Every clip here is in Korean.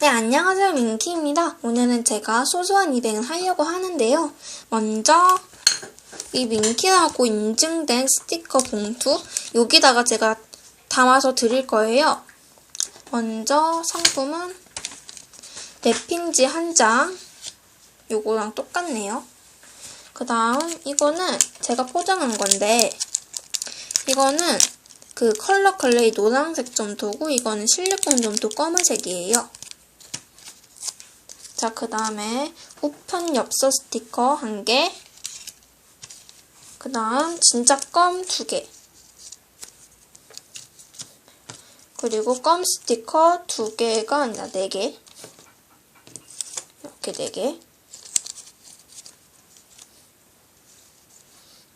네, 안녕하세요. 민키입니다. 오늘은 제가 소소한 이벤을 하려고 하는데요. 먼저 이 민키라고 인증된 스티커 봉투 여기다가 제가 담아서 드릴 거예요. 먼저 상품은 랩핑지 한 장. 요거랑 똑같네요. 그 다음 이거는 제가 포장한 건데 이거는 그 컬러 클레이 노란색 점토고 이거는 실리콘 점토 검은색이에요. 자, 그 다음에 우편 엽서 스티커 한 개. 그 다음 진짜 껌 두 개. 그리고 껌 스티커 두 개가 아니라 네 개. 이렇게 네 개.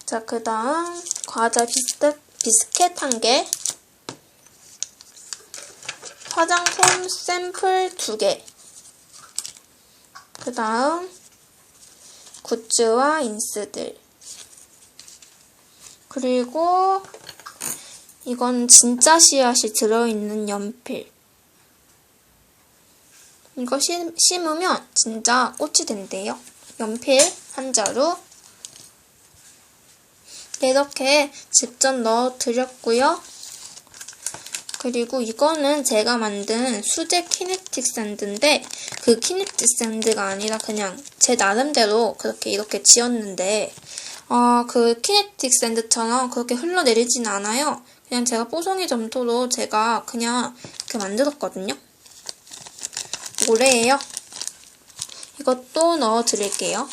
자, 그 다음 과자 비스켓, 비스켓 한 개. 화장품 샘플 두 개. 그 다음 굿즈와 인스들. 그리고 이건 진짜 씨앗이 들어있는 연필. 이거 심, 심으면 진짜 꽃이 된대요. 연필 한 자루. 네, 이렇게 직접 넣어 드렸고요 그리고 이거는 제가 만든 수제 키네틱 샌드인데 그 키네틱 샌드가 아니라 그냥 제 나름대로 그렇게 이렇게 지었는데 어, 그 키네틱 샌드처럼 그렇게 흘러내리진 않아요. 그냥 제가 뽀송이 점토로 제가 그냥 이렇게 만들었거든요. 모래예요. 이것도 넣어 드릴게요.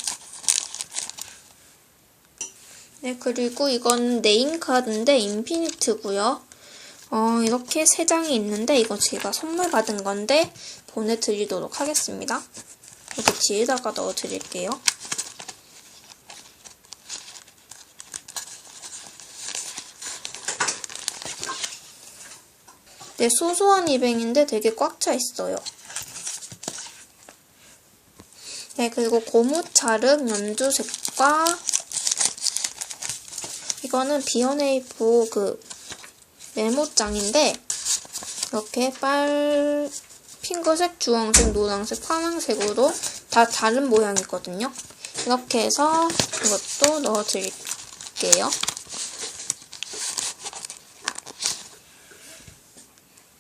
네, 그리고 이건 네임카드인데 인피니트고요. 어, 이렇게 세 장이 있는데 이거 제가 선물 받은 건데 보내드리도록 하겠습니다. 이렇게 뒤에다가 넣어드릴게요. 네, 소소한 이뱅인데 되게 꽉 차 있어요. 네, 그리고 고무차륵 연두색과 이거는 비어네이프 그 메모장인데 이렇게 빨 핑크색, 주황색, 노란색, 파란색으로 다 다른 모양이거든요. 이렇게 해서 이것도 넣어드릴게요.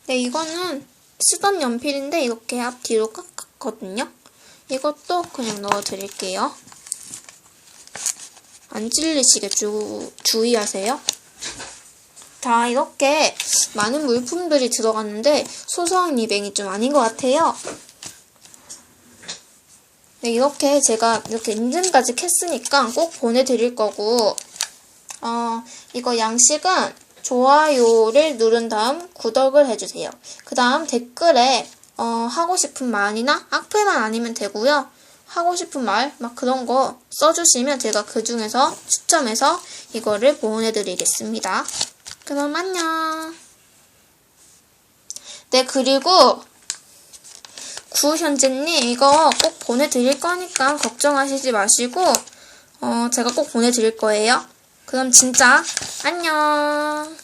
네, 이거는 쓰던 연필인데 이렇게 앞뒤로 깎았거든요. 이것도 그냥 넣어드릴게요. 안 찔리시게 주, 주의하세요. 자, 이렇게 많은 물품들이 들어갔는데 소소한 리뱅이 좀 아닌 것 같아요. 네, 이렇게 제가 이렇게 인증까지 캤으니까 꼭 보내드릴 거고 어, 이거 양식은 좋아요를 누른 다음 구독을 해주세요. 그 다음 댓글에 어, 하고 싶은 말이나 악플만 아니면 되고요. 하고 싶은 말, 막 그런 거 써주시면 제가 그 중에서 추첨해서 이거를 보내드리겠습니다. 그럼 안녕. 네, 그리고 구현재님 이거 꼭 보내드릴 거니까 걱정하시지 마시고 어, 제가 꼭 보내드릴 거예요. 그럼 진짜 안녕.